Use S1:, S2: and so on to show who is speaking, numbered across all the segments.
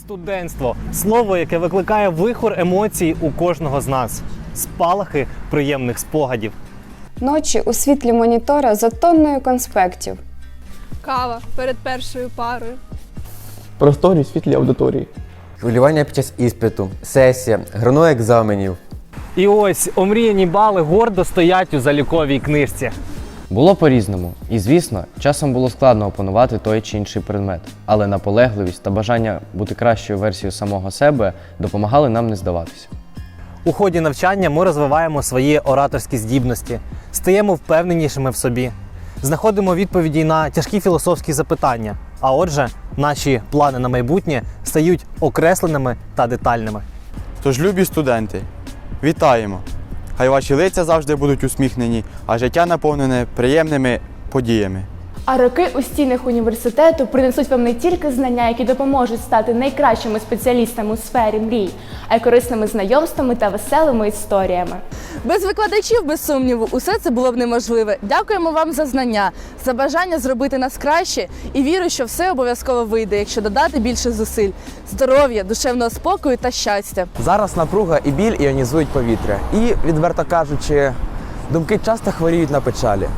S1: Студентство слово, яке викликає вихор емоцій у кожного з нас, спалахи приємних спогадів.
S2: Ночі у світлі монітора за тонною конспектів.
S3: Кава перед першою парою.
S4: Просторі світлі аудиторії.
S5: Хвилювання під час іспиту, сесія, грано екзаменів.
S1: І ось омріяні бали гордо стоять у заліковій книжці.
S6: Було по-різному, і звісно, часом було складно опанувати той чи інший предмет, але наполегливість та бажання бути кращою версією самого себе допомагали нам не здаватися.
S1: У ході навчання ми розвиваємо свої ораторські здібності, стаємо впевненішими в собі, знаходимо відповіді на тяжкі філософські запитання. А отже, наші плани на майбутнє стають окресленими та детальними.
S7: Тож, любі студенти, вітаємо! Хай ваші лиця завжди будуть усміхнені, а життя наповнене приємними подіями.
S8: А роки у стінах університету принесуть вам не тільки знання, які допоможуть стати найкращими спеціалістами у сфері мрій, а й корисними знайомствами та веселими історіями.
S3: Без викладачів, без сумніву, усе це було б неможливе. Дякуємо вам за знання, за бажання зробити нас краще і вірю, що все обов'язково вийде, якщо додати більше зусиль, здоров'я, душевного спокою та щастя.
S4: Зараз напруга і біль іонізують повітря. І, відверто кажучи, думки часто хворіють на печалі.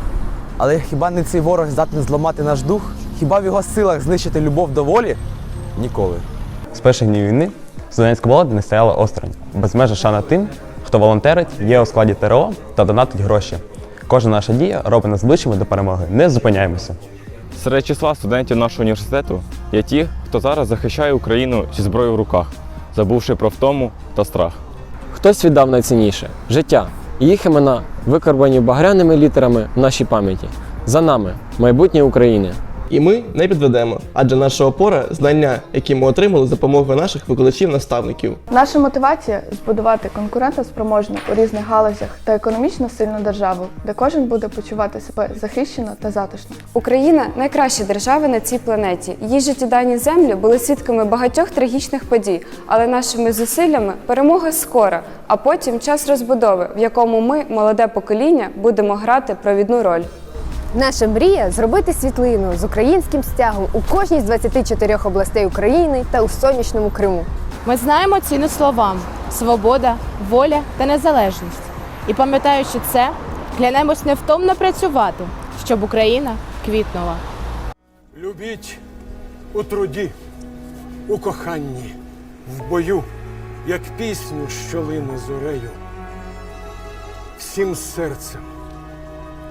S4: Але хіба не цей ворог здатний зламати наш дух? Хіба в його силах знищити любов до волі? Ніколи.
S9: З перших днів війни студентська влада не стояла осторонь. Безмежа шана тим, хто волонтерить, є у складі ТРО та донатить гроші. Кожна наша дія робить нас ближчими до перемоги. Не зупиняємося.
S10: Серед числа студентів нашого університету є ті, хто зараз захищає Україну зі зброєю в руках, забувши про втому та страх.
S11: Хтось віддав найцінніше життя. І їх імена викарбані багряними літерами в нашій пам'яті. За нами майбутнє України.
S4: І ми не підведемо, адже наша опора знання, які ми отримали за допомогою наших викладачів-наставників.
S8: Наша мотивація збудувати конкурентоспроможну у різних галузях та економічно сильну державу, де кожен буде почувати себе захищено та затишно.
S2: Україна найкраща держава на цій планеті. Її життєдайні землі були свідками багатьох трагічних подій, але нашими зусиллями перемога скора, а потім час розбудови, в якому ми, молоде покоління, будемо грати провідну роль.
S12: Наша мрія зробити світлину з українським стягом у кожній з 24 областей України та у сонячному Криму.
S3: Ми знаємо ціну словам: свобода, воля та незалежність. І пам'ятаючи це, клянемось невтомно працювати, щоб Україна квітнула.
S13: Любіть у труді, у коханні, в бою, як пісню, що лине зорею. Всім серцем